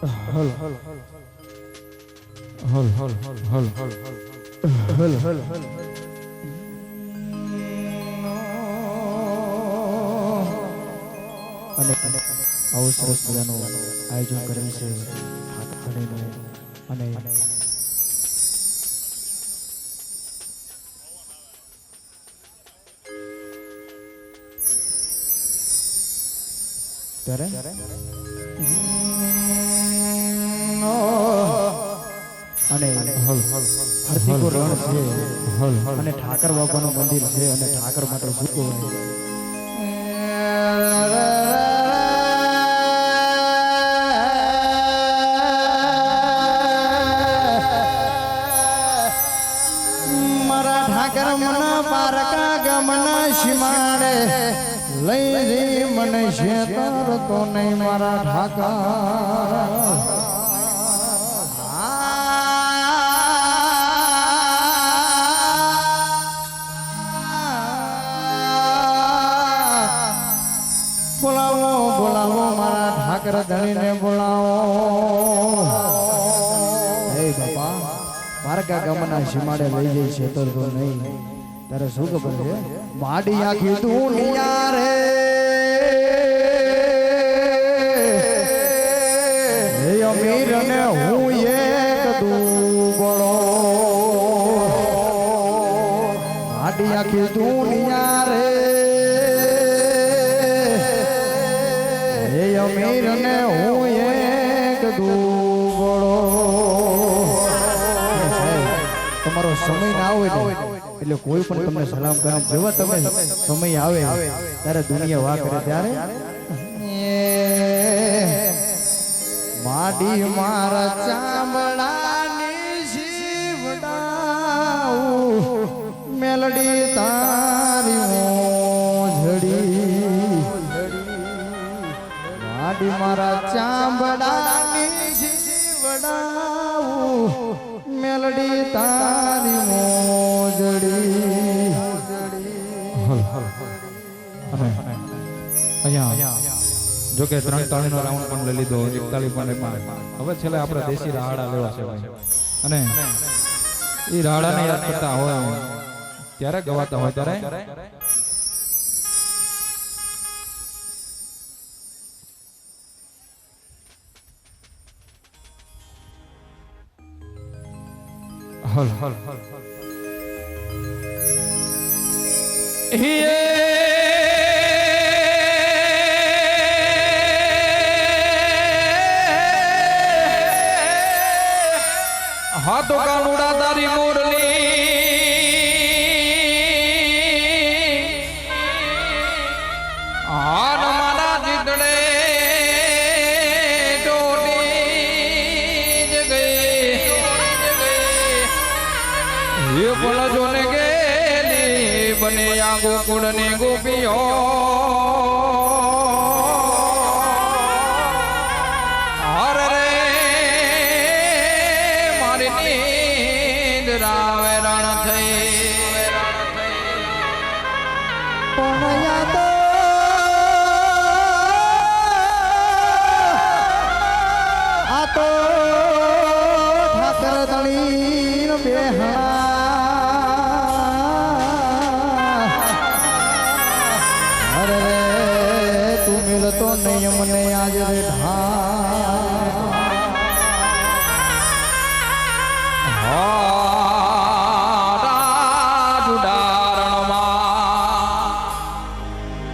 હલ હલ હલ હલ હલ હલ હલ હલ અને આવું સરસ મજાનું આયોજન કરેલ છે અને ત્યારે? અને હરતીકો રણ છે. અને ઠાકર બાપાનું મંદિર છે અને ઠાકર માટે શિમાડે. લઈ જઈ મને શેતર તો નહીં મારા ઠાકર. બોલાવો બોલાવો, મારા ઠાકર ધણીને બોલાવો. હે બાપા, મારકા ગામના સીમાડે લઈ જઈ છે તો નહીં. તારે શું ખબર છે? માડી આખી દુનિયા રે અમીર ને હું એક દુબળો. માડી આખી દુનિયા સમય ના આવે ને એટલે કોઈ પણ તમને સલામ કરે જેવા તમે સમય આવે ત્યારે દુનિયા વા કરે ત્યારે માડી મારા ચામડાની શિવડાઉ મેલડી તારી મોજડી. માડી મારા ચામડાની જો કે ત્રણ તાળીનો રાઉન્ડ પણ લઈ લીધો એકતાળી પણ એમાં હવે છેલ્લે આપણે દેશી રાહડા લેવા છે અને એ રાહાડાને યાદ કરતા હોય ત્યારે ગવાતા હોય ત્યારે હલ હલ હલ હલ. હાથો કાનુડા તારી મોરલી હાન મારા જીતડે ચોટી જ ગઈ. એ બોલ જોને ગેલી બને આ ગોકુળ ને ગોપીઓ.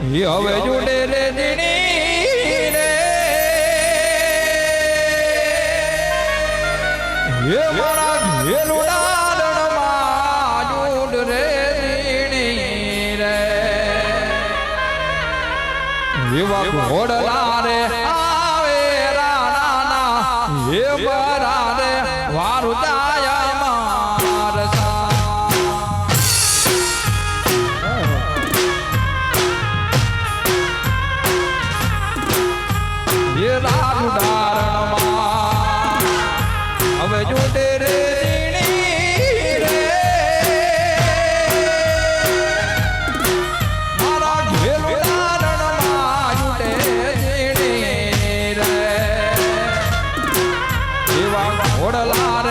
હવે જોડે રે દીણી રે હે મારા ઘેલું ડારણમાં જુડ રે દીણી રે એવા ઘોડલા What a lot of-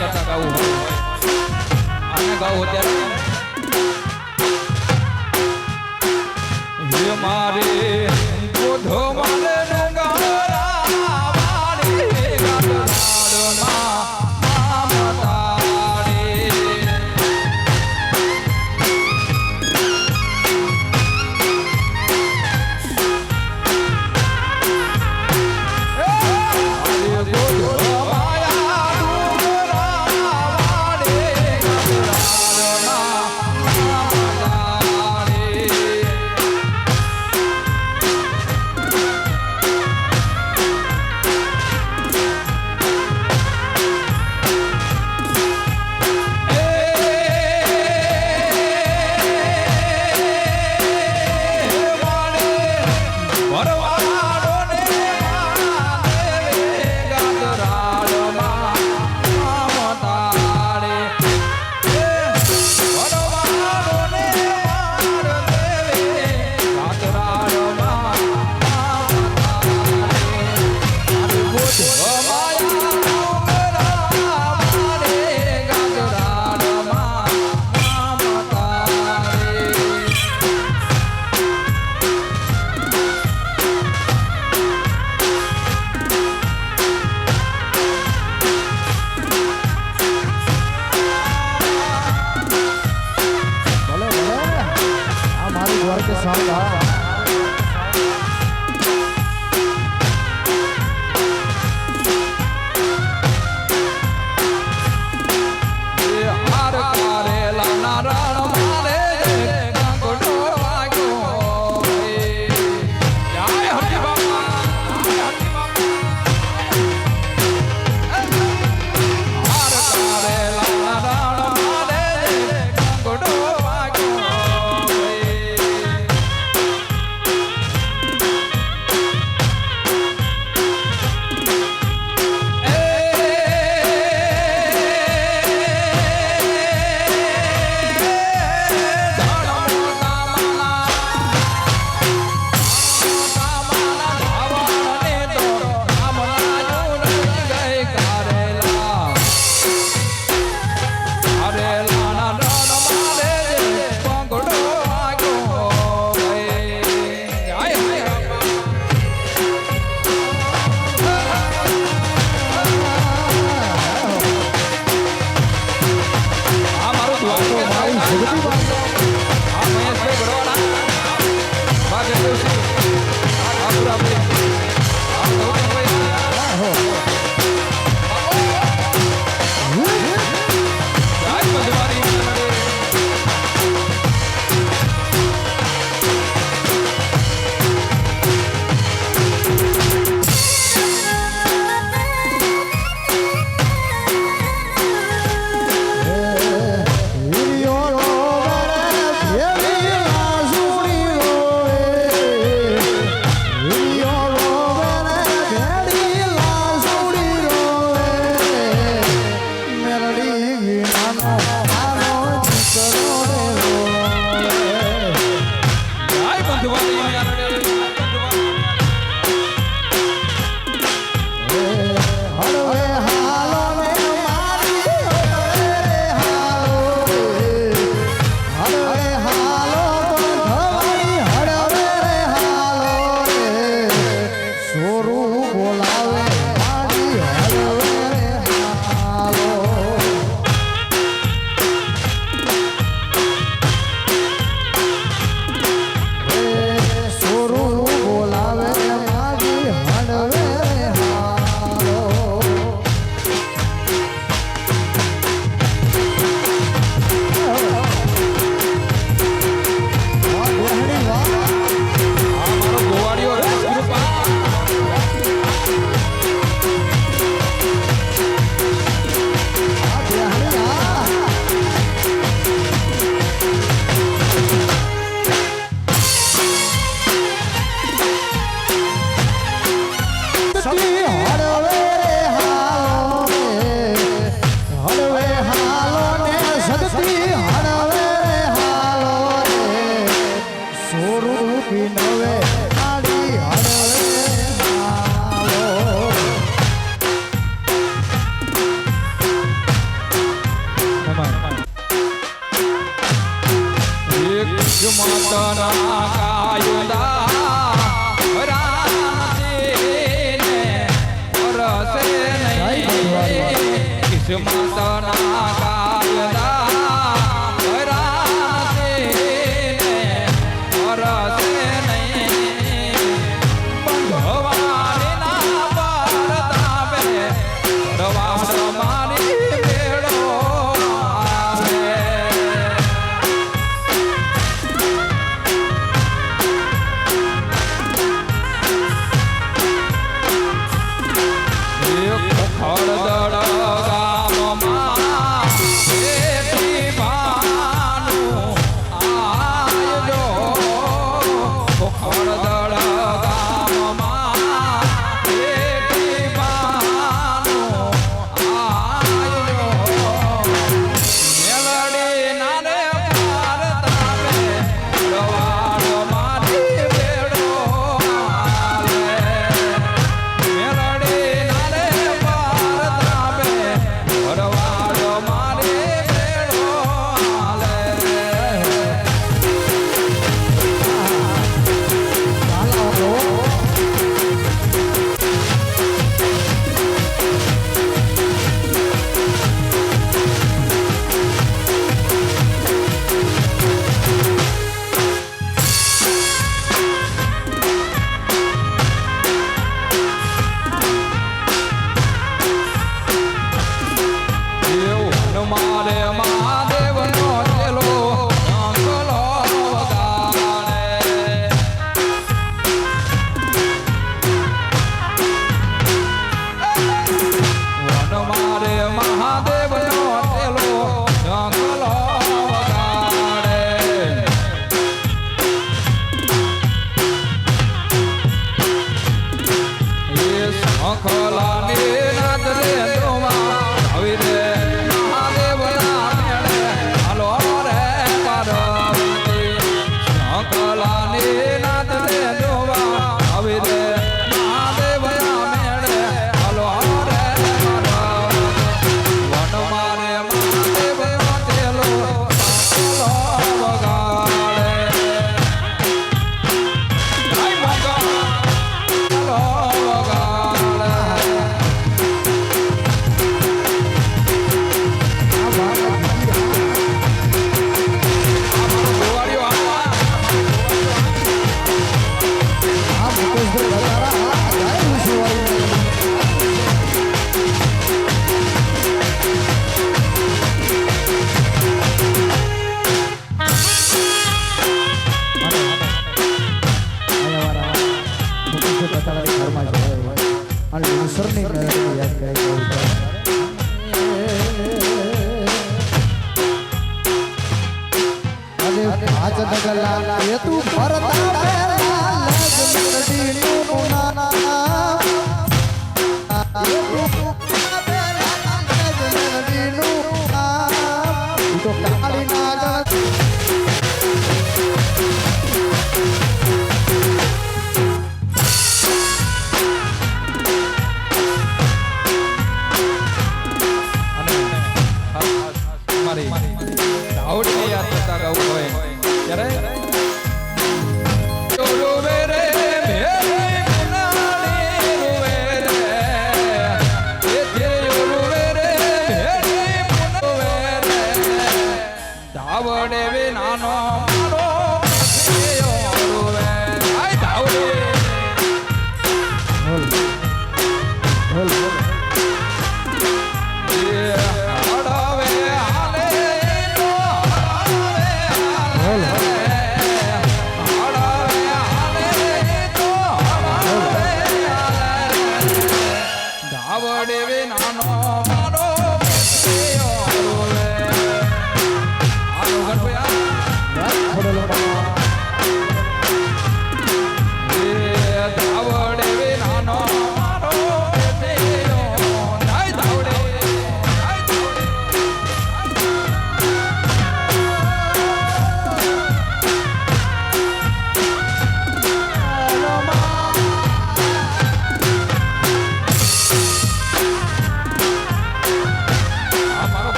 કરતા ગાવું આને ગાવું અત્યારે મારે ગોઠો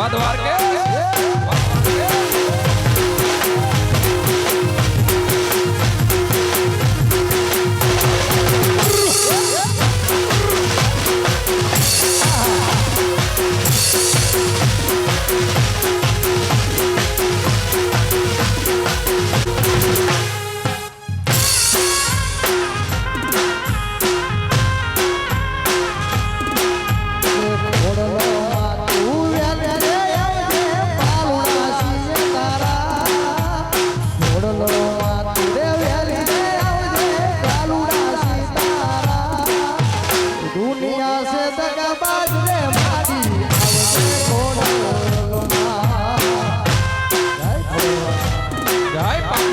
વાદવાર કે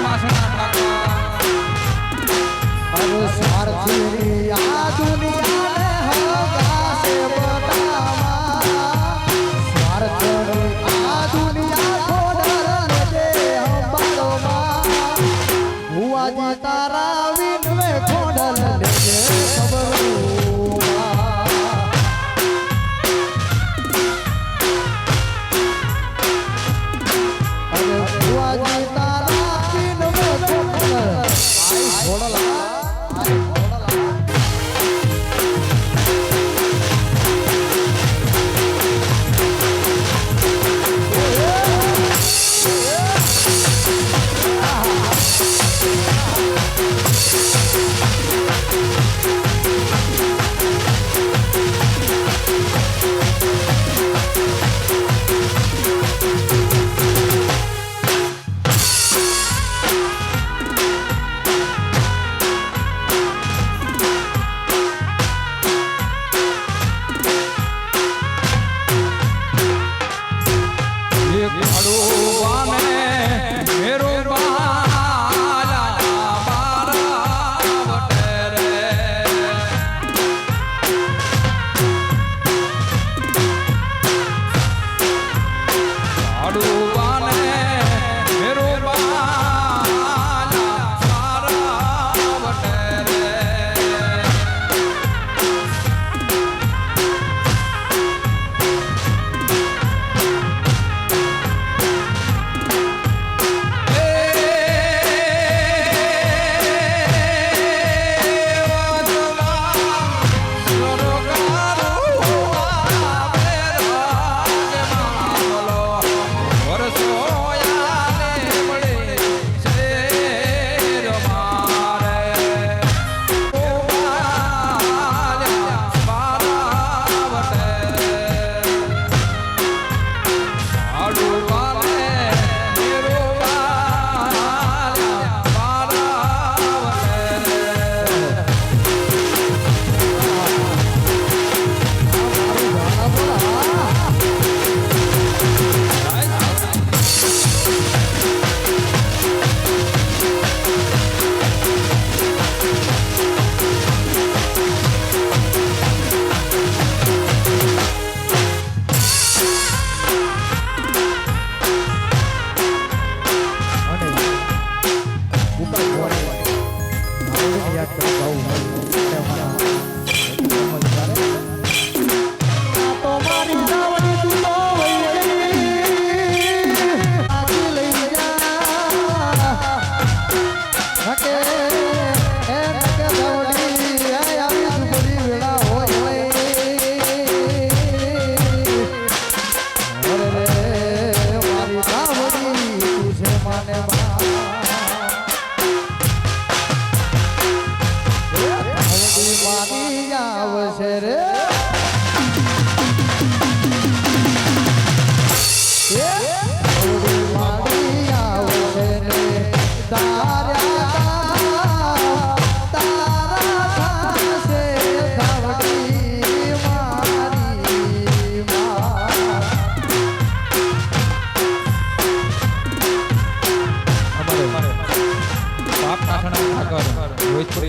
વાસણા મારું સ્વાર્થ આ દુનિયા આવી આવશે રે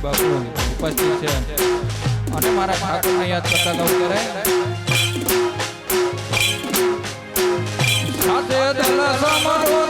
બાપુ ઉપસ્થિત છે. અને મારા ઠાકોરને યાદ કરતા ગૌ કરે સાથે દલ